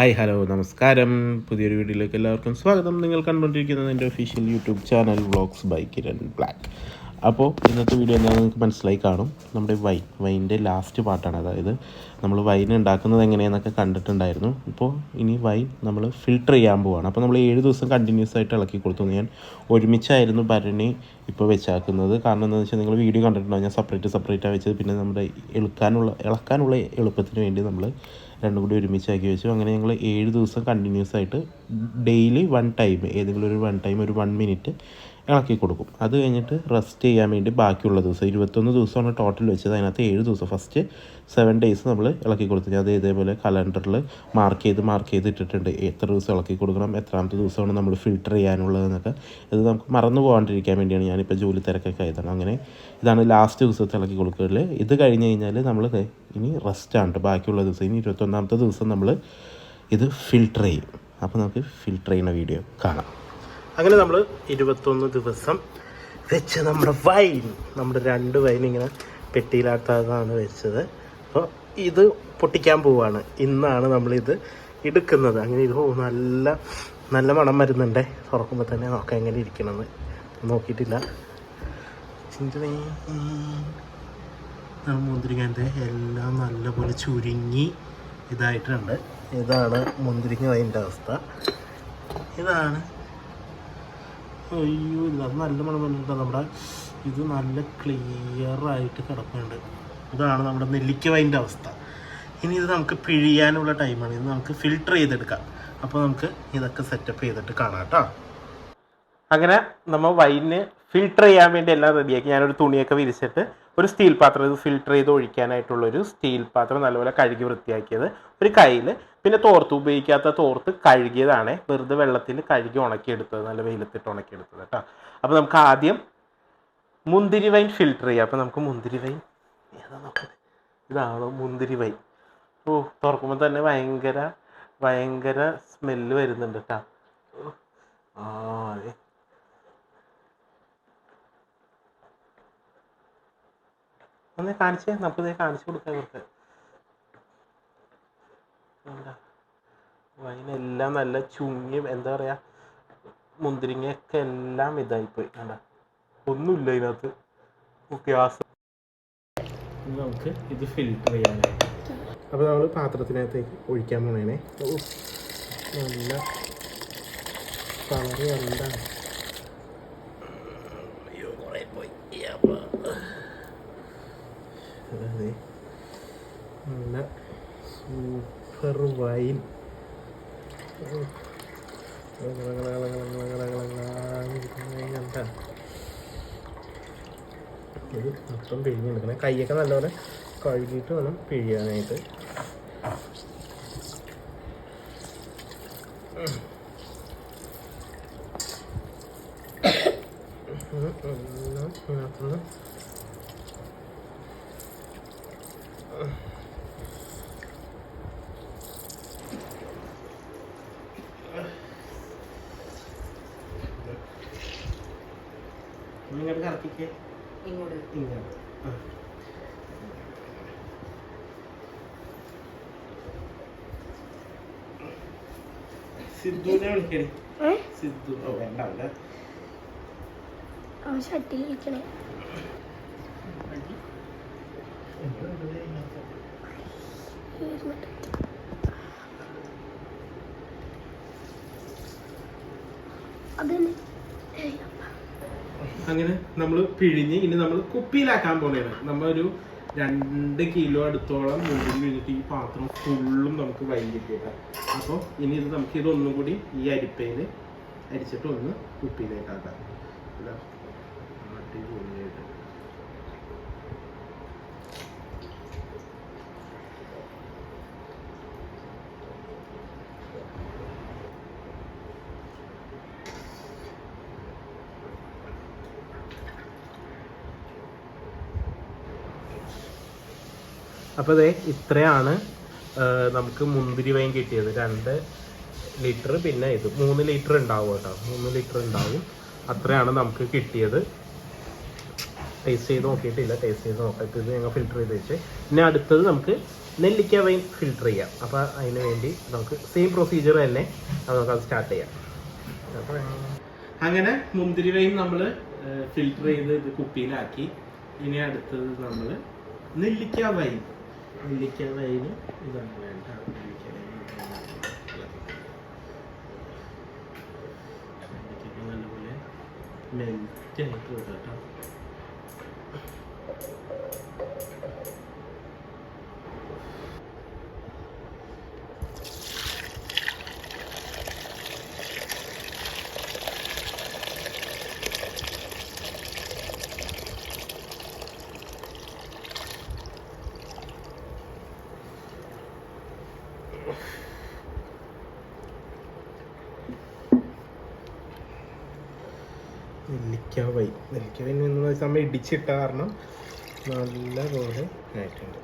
Hi hello നമസ്കാരം. പുതിയൊരു വീഡിയോയിലേക്ക് എല്ലാവർക്കും സ്വാഗതം. നിങ്ങൾ കണ്ടുകൊണ്ടിരിക്കുന്നത് എന്റെ official YouTube channel vlogs by Kiran Black അപ്പോൾ ഇന്നത്തെ വീഡിയോ എന്താണെന്ന് നിങ്ങൾക്ക് മനസ്സിലായി കാണും. നമ്മുടെ വൈൻ വൈന്റെ ലാസ്റ്റ് പാർട്ടാണ് അതായത് നമ്മൾ വൈൻ ഉണ്ടാക്കുന്നത് എങ്ങനെയെന്നൊക്കെ കണ്ടിട്ടുണ്ടായിരുന്നു. ഇപ്പോൾ ഇനി വൈൻ നമ്മൾ ഫിൽട്ടർ ചെയ്യാൻ പോവാണ്. അപ്പോൾ നമ്മൾ ഏഴ് ദിവസം കണ്ടിന്യൂസ് ആയിട്ട് ഇളക്കി കൊടുത്തു. ഞാൻ ഒരുമിച്ചായിരുന്നു ഭരണി ഇപ്പോൾ വെച്ചാക്കുന്നത്. കാരണം എന്താണെന്ന് വെച്ചാൽ നിങ്ങൾ വീഡിയോ കണ്ടിട്ടുണ്ടോ ഞാൻ സെപ്പറേറ്റ് സെപ്പറേറ്റാണ് വെച്ചത്. പിന്നെ നമ്മുടെ എളുക്കാനുള്ള ഇളക്കാനുള്ള എളുപ്പത്തിന് വേണ്ടി നമ്മൾ രണ്ടും കൂടി ഒരുമിച്ചാക്കി വെച്ചു. അങ്ങനെ ഞങ്ങൾ ഏഴ് ദിവസം കണ്ടിന്യൂസ് ആയിട്ട് ഡെയിലി വൺ ടൈം ഏതെങ്കിലും ഒരു വൺ ടൈം ഒരു വൺ മിനിറ്റ് ഇളക്കി കൊടുക്കും. അത് കഴിഞ്ഞിട്ട് റെസ്റ്റ് ചെയ്യാൻ വേണ്ടി ബാക്കിയുള്ള ദിവസം ഇരുപത്തൊന്ന് ദിവസമാണ് ടോട്ടൽ വെച്ചത്. അതിനകത്ത് ഏഴ് ദിവസം ഫസ്റ്റ് സെവൻ ഡേയ്സ് നമ്മൾ ഇളക്കി കൊടുത്തു. ഞാൻ അത് ഇതേപോലെ കലണ്ടറിൽ മാർക്ക് ചെയ്ത് മാർക്ക് ചെയ്ത് ഇട്ടിട്ടുണ്ട്. എത്ര ദിവസം ഇളക്കി കൊടുക്കണം എത്രാമത്തെ ദിവസമാണ് നമ്മൾ ഫിൽട്ടർ ചെയ്യാനുള്ളതെന്നൊക്കെ ഇത് നമുക്ക് മറന്നു പോകാണ്ടിരിക്കാൻ വേണ്ടിയാണ് ഞാനിപ്പോൾ ജോലി തിരക്കൊക്കെ ആയതാണ് അങ്ങനെ ഇതാണ് ലാസ്റ്റ് ദിവസത്തെ ഇളക്കി കൊടുക്കൽ ഇത് കഴിഞ്ഞ് കഴിഞ്ഞാൽ നമ്മൾ ഇനി റെസ്റ്റാണ് ബാക്കിയുള്ള ദിവസം ഇനി ഇരുപത്തൊന്നാമത്തെ ദിവസം നമ്മൾ ഇത് ഫിൽട്ടർ ചെയ്യും. അപ്പോൾ നമുക്ക് ഫിൽട്ടർ ചെയ്യുന്ന വീഡിയോ കാണാം. അങ്ങനെ നമ്മൾ ഇരുപത്തൊന്ന് ദിവസം വെച്ച് നമ്മുടെ വൈൻ നമ്മുടെ രണ്ട് വൈൻ ഇങ്ങനെ പെട്ടിയിലാട്ടാതാണ് വെച്ചത്. അപ്പോൾ ഇത് പൊട്ടിക്കാൻ പോവാണ്. ഇന്നാണ് നമ്മളിത് എടുക്കുന്നത്. അങ്ങനെ ഇത് നല്ല നല്ല മണം വരുന്നുണ്ടേ. തുറക്കുമ്പോൾ തന്നെ നോക്കാം എങ്ങനെ ഇരിക്കണമെന്ന് നോക്കിയിട്ടില്ല. മുന്തിരിങ്ങന്റെ എല്ലാം നല്ലപോലെ ചുരുങ്ങി ഇതായിട്ടുണ്ട്. ഇതാണ് മുന്തിരിങ്ങ അതിന്റെ അവസ്ഥ. ഇതാണ് അയ്യോ ഇത് അത് നല്ല മണം വന്നിട്ട് നമ്മുടെ? ഇത് നല്ല ക്ലിയർ ആയിട്ട് കിടക്കുന്നുണ്ട് ഇതാണ് നമ്മുടെ നെല്ലിക്ക വൈന്റെ അവസ്ഥ. ഇനി ഇത് നമുക്ക് പിഴിയാനുള്ള ടൈമാണ് ഇത് നമുക്ക് ഫിൽട്ടർ ചെയ്തെടുക്കാം. അപ്പോൾ നമുക്ക് ഇതൊക്കെ സെറ്റപ്പ് ചെയ്തിട്ട് കാണാം കേട്ടോ അങ്ങനെ നമ്മൾ വൈന് ഫിൽട്ടർ ചെയ്യാൻ വേണ്ടി എല്ലാം റെഡിയാക്കി ഞാനൊരു തുണിയൊക്കെ വിരിച്ചിട്ട് ഒരു സ്റ്റീൽ പാത്രം ഇത് ഫിൽട്ടർ ചെയ്ത് ഒഴിക്കാനായിട്ടുള്ള ഒരു സ്റ്റീൽ പാത്രം നല്ലപോലെ കഴുകി വൃത്തിയാക്കിയത് ഒരു കയ്യിൽ. പിന്നെ തോർത്ത് ഉപയോഗിക്കാത്ത തോർത്ത് കഴുകിയതാണ്. വെറുതെ വെള്ളത്തിൽ കഴുകി ഉണക്കിയെടുത്തത് നല്ല വെയിലത്തിട്ട് ഉണക്കിയെടുത്തത് കേട്ടോ. അപ്പോൾ നമുക്ക് ആദ്യം മുന്തിരി വൈൻ ഫിൽട്ടർ ചെയ്യാം. അപ്പോൾ നമുക്ക് മുന്തിരി വൈൻ. ഇതാണോ മുന്തിരി വൈൻ? ഓ തുറക്കുമ്പോൾ തന്നെ ഭയങ്കര ഭയങ്കര സ്മെല്ല് വരുന്നുണ്ട് കേട്ടോ. ആ ഒന്ന് കാണിച്ചേ? നമുക്കിത് കാണിച്ചു കൊടുക്കാം ഇവർക്ക്. എന്താ? വൈനെല്ലാം നല്ല ചുങ്ങി എന്താ പറയാ മുന്തിരിങ്ങയൊക്കെ എല്ലാം ഇതായിപ്പോയി. കണ്ട? ഒന്നുമില്ല ഇതിനകത്ത്. ഗ്യാസ്. നമുക്ക് ഇത് ഫിൽറ്റർ ചെയ്യാനായിട്ട് അപ്പോൾ നമ്മൾ പാത്രത്തിനകത്തേക്ക് ഒഴിക്കാൻ പോണേനെ. ഓ, നല്ല കളറ് എന്താണ് അയ്യോ കുറേ പോയി യപ്പാ. അതെ നല്ല സൂപ്പർ വൈൻ കണ്ട ഇത് മൊത്തം പിഴിഞ്ഞെടുക്കണം കൈയൊക്കെ നല്ലപോലെ കഴുകിയിട്ട് വേണം പിഴിയാനായിട്ട്. ഇതിനകത്തുനിന്ന് കറക്കിക്കേ ഇങ്ങോട്ട്. ഇങ്ങോട്ട്. സിദ്ധുവിനെ വിളിക്കണേ. സിദ്ധു. ഓ വേണ്ട അവിടെ. ആ ഷട്ടിൽ വിളിക്കണേ അതെന്നെ. അങ്ങനെ നമ്മൾ പിഴിഞ്ഞ് ഇനി നമ്മൾ കുപ്പിയിലാക്കാൻ പോണേണ്. നമ്മളൊരു രണ്ട് കിലോ അടുത്തോളം മുമ്പിൽ കഴിഞ്ഞിട്ട് ഈ പാത്രം ഫുള്ളും നമുക്ക് വൈകിട്ട് അപ്പോൾ ഇനി ഇത് നമുക്ക് ഇതൊന്നും കൂടി ഈ അരിപ്പയിൽ അരിച്ചിട്ട് ഒന്ന് കുപ്പിയിലേക്കാക്കാം. അടിപൊളിയായിട്ട്. അപ്പോൾ അതെ ഇത്രയാണ് നമുക്ക് മുന്തിരി വൈൻ കിട്ടിയത്. രണ്ട് ലിറ്റർ പിന്നെ ഇത്. മൂന്ന് ലിറ്റർ ഉണ്ടാവും കേട്ടോ. മൂന്ന് ലിറ്റർ ഉണ്ടാവും. അത്രയാണ് നമുക്ക് കിട്ടിയത്. ടേസ്റ്റ് ചെയ്ത് നോക്കിയിട്ടില്ല. ടേസ്റ്റ് ചെയ്ത് നോക്കാം ഇത് ഞങ്ങൾ ഫിൽറ്റർ ചെയ്ത് വെച്ച്. പിന്നെ അടുത്തത് നമുക്ക് നെല്ലിക്ക വൈൻ ഫിൽറ്റർ ചെയ്യാം. അപ്പോൾ അതിന് വേണ്ടി നമുക്ക് സെയിം പ്രൊസീജിയർ തന്നെ നമുക്കത് സ്റ്റാർട്ട് ചെയ്യാം. അങ്ങനെ മുന്തിരി വൈൻ നമ്മൾ ഫിൽറ്റർ ചെയ്ത് ഇത് കുപ്പിയിലാക്കി. ഇനി അടുത്തത് നമ്മൾ നെല്ലിക്ക വൈൻ. നെല്ലിക്ക വൈന് ഇതാണ് വേണ്ട നെല്ലിക്ക വൈൻ നെല്ലിക്കയ്ക്ക് നല്ലപോലെ മെൽറ്റ് ആയിട്ട് വരും നെല്ലിക്ക വൈ നെല്ലിക്ക വൈ എന്ന് നമ്മൾ ഇടിച്ചിട്ട കാരണം നല്ല പോലെ ആയിട്ടുണ്ട്.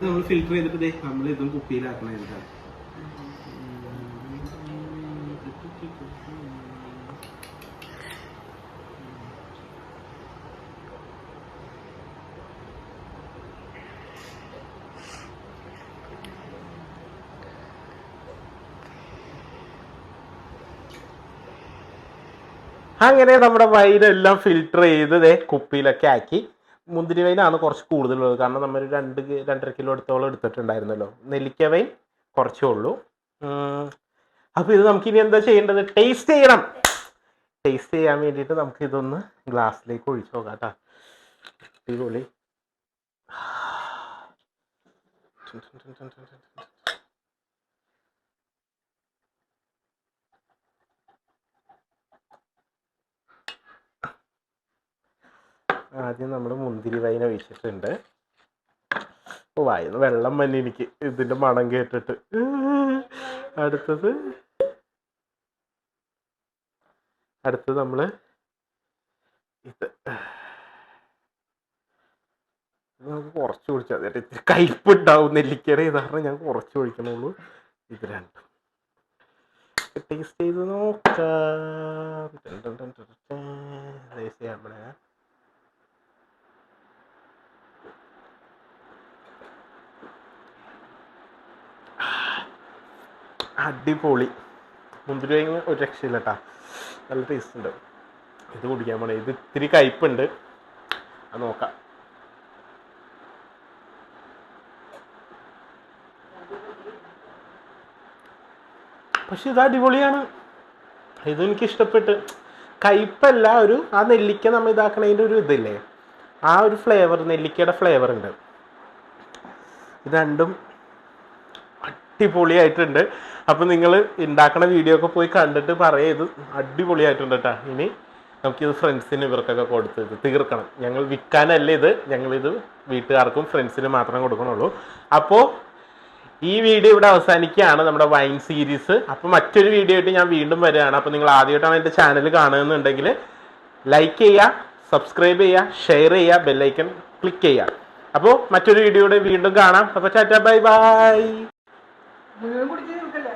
നമ്മൾ ഫിൽറ്റർ ചെയ്തിട്ട് നമ്മൾ ഇതും കുപ്പിയിലാക്കണം എന്താ അങ്ങനെ നമ്മുടെ വൈനെല്ലാം ഫിൽറ്റർ ചെയ്ത് കുപ്പിയിലൊക്കെ ആക്കി. മുന്തിരി വൈനാണ് കുറച്ച് കൂടുതലുള്ളത്. കാരണം നമ്മൾ രണ്ട് രണ്ടര കിലോ എടുത്തോളം എടുത്തിട്ടുണ്ടായിരുന്നല്ലോ. നെല്ലിക്ക വൈൻ കുറച്ചേ ഉള്ളൂ. അപ്പോൾ അപ്പൊ ഇത് നമുക്ക് ഇനി എന്താ ചെയ്യേണ്ടത്? ടേസ്റ്റ് ചെയ്യണം. ടേസ്റ്റ് ചെയ്യാൻ വേണ്ടിയിട്ട് നമുക്ക് ഇതൊന്ന് ഗ്ലാസ്സിലേക്ക് ഒഴിച്ചു നോക്കാം കേട്ടോ അടിപൊളി. ആദ്യം നമ്മൾ മുന്തിരി വൈന ഒഴിച്ചിട്ടുണ്ട്. വായന്ന് വെള്ളം വന്നെ എനിക്ക്. ഇതിന്റെ മണം കേട്ടിട്ട്. അടുത്തത്. അടുത്തത് നമ്മൾ ഇത്. നമുക്ക് കുറച്ച് കുടിച്ചാൽ മതി ഇത്തിരി നെല്ലിക്കയുടെ. ഇത് കാരണം ഞാൻ കുറച്ച് ഒഴിക്കണുള്ളൂ. ഇത് രണ്ടും. ടേസ്റ്റ് ചെയ്ത് നോക്കാം. അടിപൊളി. മുന്തിരി വൈൻ ഒരു രക്ഷയില്ല കേട്ടാ നല്ല ടേസ്റ്റ് ഉണ്ട്. ഇത് കുടിക്കാൻ പോണേ. ഇത് ഇത്തിരി കയ്പുണ്ട് അത് നോക്കാം. പക്ഷെ ഇത് അടിപൊളിയാണ്. ഇത് എനിക്ക് ഇഷ്ടപ്പെട്ട്. കയ്പല്ല ഒരു ആ നെല്ലിക്ക നമ്മൾ ഇതാക്കണതിന്റെ ഒരു ഇതില്ലേ? ആ ഒരു ഫ്ലേവർ നെല്ലിക്കയുടെ ഫ്ലേവർ ഉണ്ട്. ഇത് രണ്ടും അടിപൊളിയായിട്ടുണ്ട്. അപ്പം നിങ്ങൾ ഉണ്ടാക്കുന്ന വീഡിയോ ഒക്കെ പോയി കണ്ടിട്ട് പറയേ ഇത് അടിപൊളിയായിട്ടുണ്ട് കേട്ടോ ഇനി നമുക്കിത് ഫ്രണ്ട്സിന് ഇവർക്കൊക്കെ കൊടുത്ത് ഇത് തീർക്കണം. ഞങ്ങൾ വിൽക്കാനല്ല ഇത്. ഞങ്ങളിത് വീട്ടുകാർക്കും ഫ്രണ്ട്സിന് മാത്രമേ കൊടുക്കണുള്ളൂ. അപ്പോൾ ഈ വീഡിയോ ഇവിടെ അവസാനിക്കുകയാണ് നമ്മുടെ വൈൻ സീരീസ് അപ്പോൾ മറ്റൊരു വീഡിയോ ആയിട്ട് ഞാൻ വീണ്ടും വരികയാണ്. അപ്പോൾ നിങ്ങൾ ആദ്യമായിട്ടാണ് എന്റെ ചാനൽ കാണുന്നുണ്ടെങ്കിൽ ലൈക്ക് ചെയ്യുക സബ്സ്ക്രൈബ് ചെയ്യുക ഷെയർ ചെയ്യുക ബെല്ലൈക്കൺ ക്ലിക്ക് ചെയ്യുക. അപ്പോൾ മറ്റൊരു വീഡിയോയുടെ വീണ്ടും കാണാം. അപ്പോൾ ടാറ്റ ബൈ ബൈ മുഴുവൻ കുടിച്ച് തീർക്കല്ലേ